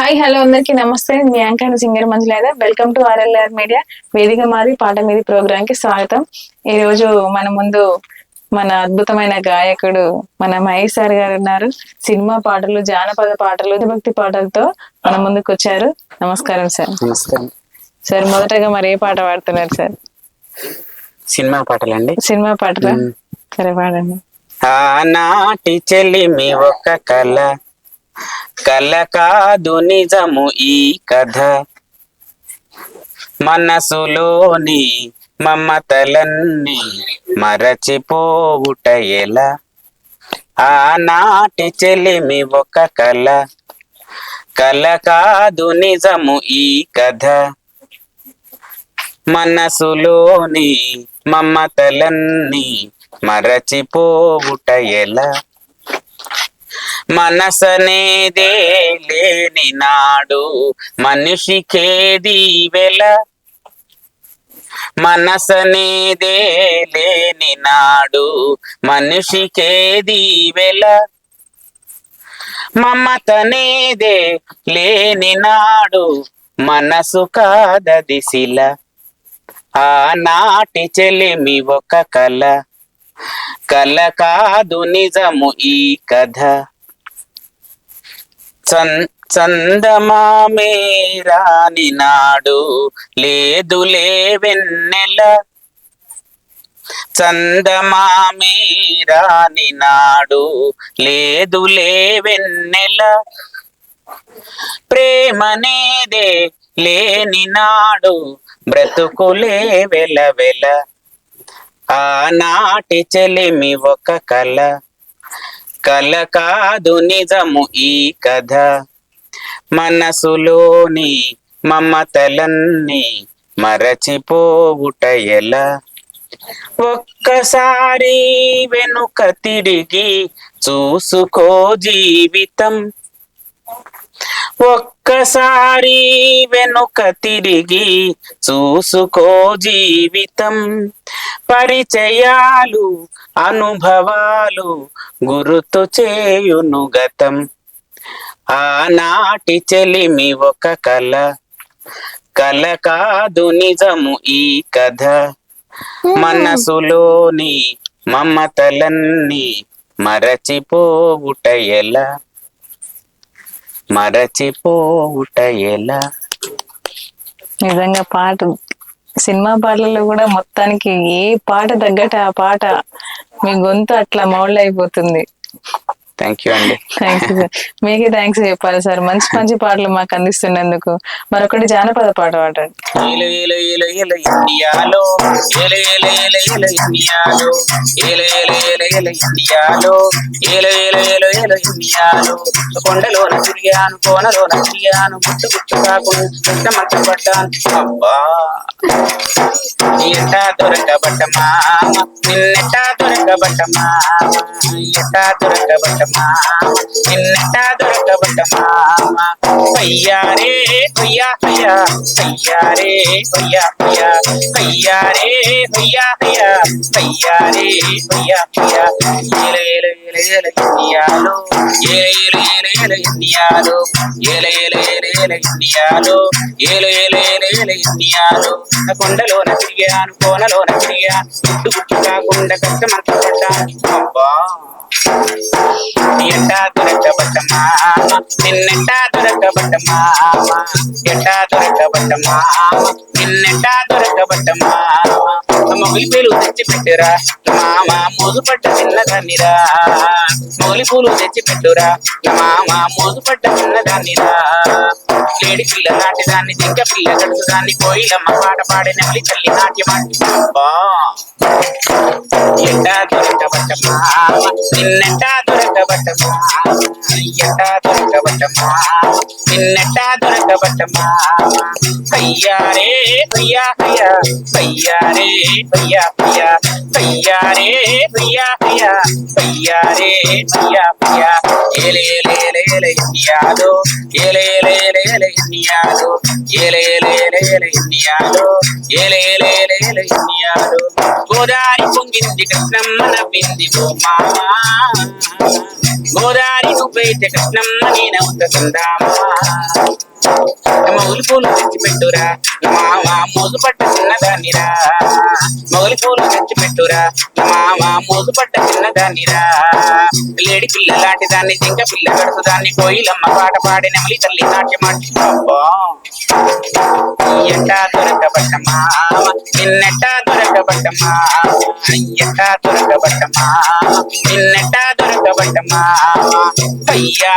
Hi hello అందరికీ నమస్తే. నేను మీ యాంకర్ సింగర్ మంజులేద. వెల్కమ్ టు ఆర్ఎల్ఆర్ మీడియా వేదిక మాది పాట మీది ప్రోగ్రామ్కి స్వాగతం. ఈ రోజు మన ముందు మన అద్భుతమైన గాయకుడు మన మహేష్ సార్ గారు ఉన్నారు. సినిమా పాటలు జానపద పాటలు భక్తి పాటలతో మన ముందుకు వచ్చారు. నమస్కారం సార్. నమస్కారం. సార్ మొదటగా మరి ఏ పాట పాడుతున్నారు సార్? సినిమా పాటలండి? సినిమా పాటలు? సరే పాడండి. ఆనాటి చెల్లిమి ఒక కళ కల కాదు నిజము ఈ కథ. మనసులోని మమతలన్నీ మరచిపోవుట ఎలా? ఆనాటి చెల్లిమి ఒక కళ కల. కాదు నిజము ఈ కథ. మనసులోని మమతలన్నీ మరచిపోవుట ఎలా? మనసనేదే లేని నాడు మనిషికేది వెల మనసనేదే లేని నాడు మనిషికేది వెల మమతనేదే లేని నాడు మనసు కాదది శిల. ఆనాటి చెలిమి ఒక కళ కల కాదు నిజము ఈ కథ. చన్ చందమామే రాని నాడు లేదులే వెన్నెల. చందమామే రాని నాడు లేదులే వెన్నెల. ప్రేమనేదే లేని నాడు బ్రతుకులే వెల వెల. ఆనాటి చెలిమి ఒక కళ కల కాదు నిజము ఈ కథ. మనసులోని మమతలన్నీ మరచిపోవుట ఎలా? ఒక్కసారి వెనుక తిరిగి చూసుకో జీవితం. ఒక్కసారి వెనుక తిరిగి చూసుకో జీవితం. పరిచయాలు అనుభవాలు గుర్తు చేయును గతం. ఆనాటి చెలిమి ఒక కళ కల కాదు నిజము ఈ కథ. మనసులోని మమతలన్నీ మరచిపోవుట ఎలా? మరచిపోవుట ఎలా? నిజంగా పాట సినిమా పాటలలో కూడా మొత్తానికి ఏ పాట తగ్గట ఆ పాట మీ గొంతు అట్లా మౌళ్ళు అయిపోతుంది. థ్యాంక్ యూ అండి థ్యాంక్స్ సార్ మీకే థ్యాంక్స్ చెప్పాలి సార్ మంచి మంచి పాటలు మాకు అందిస్తున్నందుకు మరొకటి జానపద పాట పాడండి ఏల ఏల ఏల ఏల ఇండియాలో ఏల ఏల ఏల ఏల ఇండియాలో ఏల ఏల ఏల ఏల ఇండియాలో ఏల ఏల ఏల ఏల ఇండియాలో కొండలోన తిరిగాను కోనలోన తిరిగాను గుట్టు గుట్టు కాకుండా ఇష్టమంత పడ్డాను అబ్బా ఎట్టా దొరకబట్ట మామ నిన్నెట్టా దొరకబట్ట మామ ఎట్టా దొరకబట్ట మామ నిన్నెట్టా దొరకబట్ట అయ్యారే అయ్యా అయ్యా. అయ్యారే అయ్యా అయ్యా. అయ్యారే అయ్యా అయ్యా. అయ్యారే అయ్యా అయ్యా. ఏల ఏల ఏల ఏల ఇండియాలో. ఏల ఏల ఏల ఏల ఇండియాలో. ఏల ఏల ఏల ఏల ఇండియాలో. ఏల ఏల ఏల ఏల ఇండియాలో. నా కొండలోన తిరిగాను కోనలోన తిరిగాను. గుట్టు గుట్టు కాకుండా కష్టమంతా పడ్డాను అబ్బా. ఎట్టా దొరకబట్ట మామ నిన్నెట్టా దొరకబట్ట మామ ఎట్టా దొరకబట్ట మొగిలి పూలు తెచ్చి పెట్టురా మామ మోజుపడ్డ చిన్నదాన్నిరా మొగిలి పూలు తెచ్చి పెట్టురా మామ మోజుపడ్డ చిన్నదాన్నిరా లేడి పిల్ల నాటి దాన్ని జింక పిల్ల గడుసు దాన్ని కోయిలమ్మ పాట పాడే నెమలి తల్లి నాట్యమాటి అబ్బా! ఎట్టా దొరకబట్ట మామ నిన్నెట్టా దొరకబట్ట మామ ఎట్టా దొరకబట్ట మామ నిన్నటా దొరకబట్టమా అయ్యారే అయ్యా అయ్యా అయ్యారే అయ్యా అయ్యా అయ్యారే అయ్యా అయ్యా అయ్యారే అయ్యా అయ్యా ఏలే ఏలే ఏలే ఏలే ఏలే ఏలే ఏలే ఏలే ఏలే ఏలే ఏలే ఏలే ఇండియాలో గోదారి పొంగింది కృష్ణమ్మ నవ్వింది ఓ మామ. గోదారి నువ్వైతే కృష్ణమ్మ నేనవుత చందామా. మొగలి పూలు తెచ్చిపెట్టురా మామా మోసుపట్ట చిన్నదానిరా. మొగలి పూలు తెచ్చిపెట్టురా మామా మోసుపట్ట చిన్నదానిరా. లేడి పిల్ల లాంటి దాన్ని జింక పిల్ల గడుసు దాన్ని కోయిలమ్మ పాట పాడి నెమలి తల్లి నాట్యమాటి ఎట్టా దొరకబట్టమా? నిన్నెట్టా దొరకబట్టమా? అయ్యట్టా దొరకబట్టమా? దొరకబట్ట మామ నిన్నెట్టా దొరకబట్ట మామ అయ్యా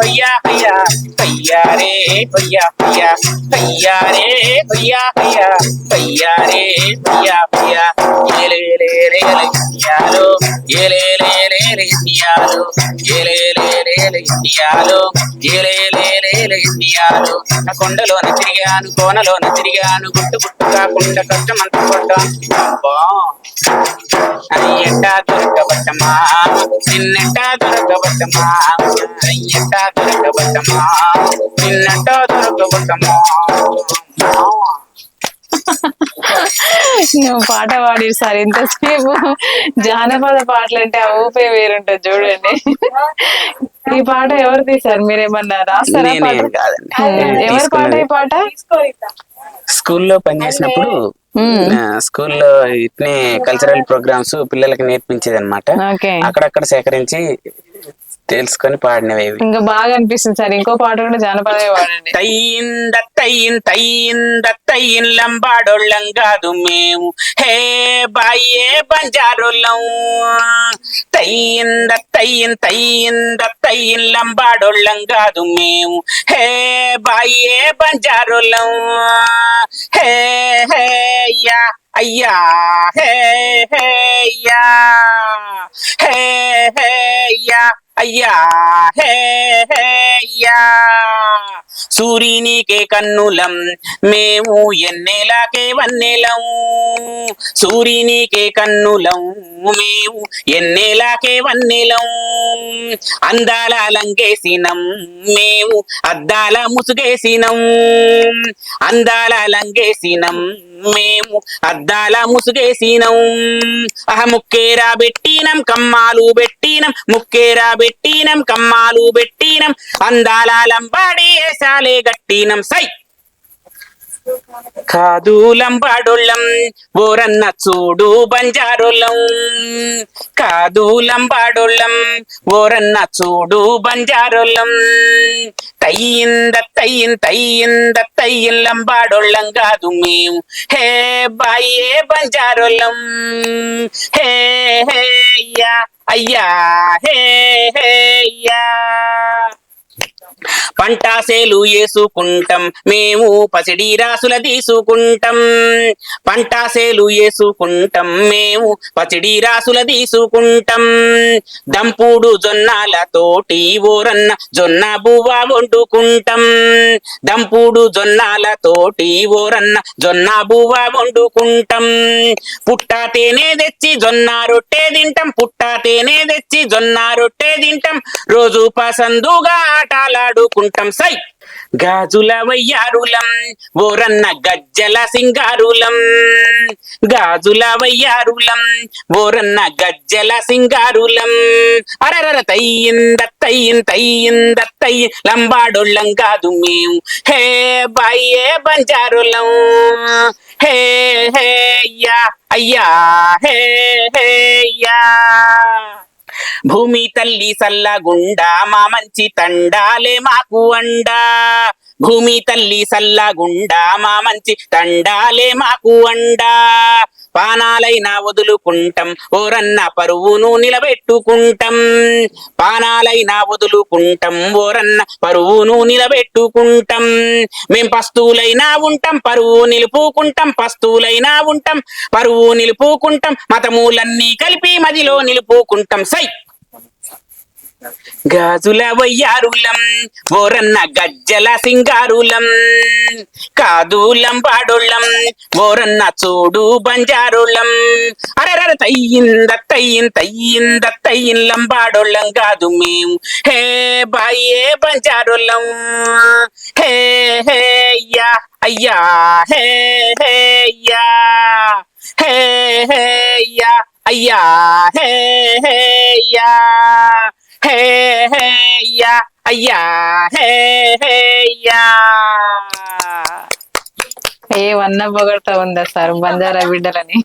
అయ్యా కయ్యారే అయ్యా అయ్యా కయ్యారే అయ్యా అయ్యా అయ్యారే అయ్యా అయ్యా ఏలేలేలేలయ్యాలో ఏలేలేలేలయ్యాలో ఏలేలేలేలయ్యాలో నా కొండలోన తిరిగాను కోనలోన తిరిగాను. గుట్టు గుట్టు కాకుండా కష్టమంత కొట్టాను అయ్యట్టా దొరకబట్టమా నిన్నట్టా దొరకబట్టమా అయ్యట్టా దొరకబట్టమా నిన్నట్టా దొరకబట్టమా నువ్వు పాట పాడి సార్ ఇంతసేపు. జానపద పాటలు అంటే ఆ ఊపే వేరుంటది చూడండి. ఈ పాట ఎవరు తీశారు మీరేమన్నా రాస్తారా నేనేం కాదండి. ఎవరి పాట ఈ పాట? స్కూల్లో పనిచేసినప్పుడు స్కూల్లో ఇట్నే కల్చరల్ ప్రోగ్రామ్స్ పిల్లలకి నేర్పించేది అనమాట ఓకే. అక్కడక్కడ సేకరించి తెలుసుకొని పాడినవి. ఇంకా బాగా అనిపిస్తుంది సార్. ఇంకో పాట కూడా జానపదమే పాడండి. తయ్యింద తయ్యిన్ తయ్యింద తయ్యిన్ లంబాడోళ్ళం కాదు మేము. హే బాయే బంజారోళ్ళం తయ్యింద తయ్యిన్ తయ్యింద తయ్యిన్ లంబాడోళ్ళం కాదు మేము. హే బాయే బంజారోళ్ళం హే హే యా అయ్యా హే హే యా హే హే యా అయ్యా హే హే యా సూర్యునికే కన్నులం మేము ఎన్నెలాకే వన్నెలం. సూర్యునికే కన్నులం మేము ఎన్నెలాకే వన్నెలం. అందాల లంగేసినం మేము అద్దాల ముసుగేసినం. అందాల లంగేసినం మేము అద్దాల ముసుగేసినం. అహ ముక్కేరా పెట్టినం కమ్మాలు పెట్టినం ముక్కేరా పెట్టినం కమ్మాలు పెట్టినం అందాల లంబాడి ఏసాలే గట్టినం. సై! కాదు లంబాడోళ్ళం ఓరన్న చూడు బంజారోళ్ళం కాదు లంబాడోళ్ళం ఓరన్న చూడు బంజారోళ్ళం తయ్యింద తయ్యిన్ తయ్యింద తయ్యిన్ లంబాడోళ్ళం కాదు మేము. హే బాయే బంజారోళ్ళం హే హే అయ్యా అయ్యా హే హే పంటాసేలు వేసుకుంటాం మేము పసిడి రాసుల తీసుకుంటాం పంటాసేలు వేసుకుంటాం మేము పసిడి రాసుల తీసుకుంటాం దంపుడు జొన్నాల తోటి ఓరన్న జొన్న బువ్వ వండుకుంటాం. దంపుడు జొన్నాల తోటి ఓరన్న జొన్న బువ్వ వండుకుంటాం. పుట్టా తేనే తెచ్చి జొన్న రొట్టె తింటాం పుట్టా తేనే తెచ్చి జొన్న రొట్టె తింటాం. రోజు పసందుగా ఆటలాడుకుంటాం. సై గాజుల వయ్యారులం ఓరన్న గజ్జల సింగారులం. గాజుల వయ్యారులం ఓరన్న గజ్జల సింగారులం. అరరర తయ్యింద తయ్యిన్ తయ్యింద తయ్యి లంబాడోళ్ళం కాదు మేము. హే బాయే బంజారులం. హే హే అయ్యా అయ్యా హే హే అయ్యా. భూమి తల్లి సల్లగుండా మా మంచి తండాలే మాకు అండా. భూమి తల్లి సల్లగుండా మా మంచి తండాలే మాకు అండా. పానాలైన వదులుకుంటాం ఓరన్న పరువును నిలబెట్టుకుంటాం. పానాలైన వదులుకుంటాం ఓరన్న పరువును నిలబెట్టుకుంటాం. మేం పస్తువులైనా ఉంటాం పరువు నిలుపుకుంటాం పస్తువులైనా ఉంటాం పరువు నిలుపుకుంటాం మతములన్నీ కలిపి మదిలో నిలుపుకుంటాం. సై! గాజుల వయ్యారులం ఓరన్న గజ్జల సింగారులం కాదులం పాడోళ్ళం ఓరన్న చూడు బంజారులం అరరర తయ్యింద తయ్యిన్ తయ్యింద తయ్యిన్ లంబాడోళ్ళం కాదు మేము హే బాయే బంజారులం హే హే యా అయ్యా హే హే యా హే హే యా అయ్యా హే హే యా హే హే యా అయ్యా హే హే యా ఏ వన్న పొగడతా ఉందా సార్ బంజారా బిడ్డలని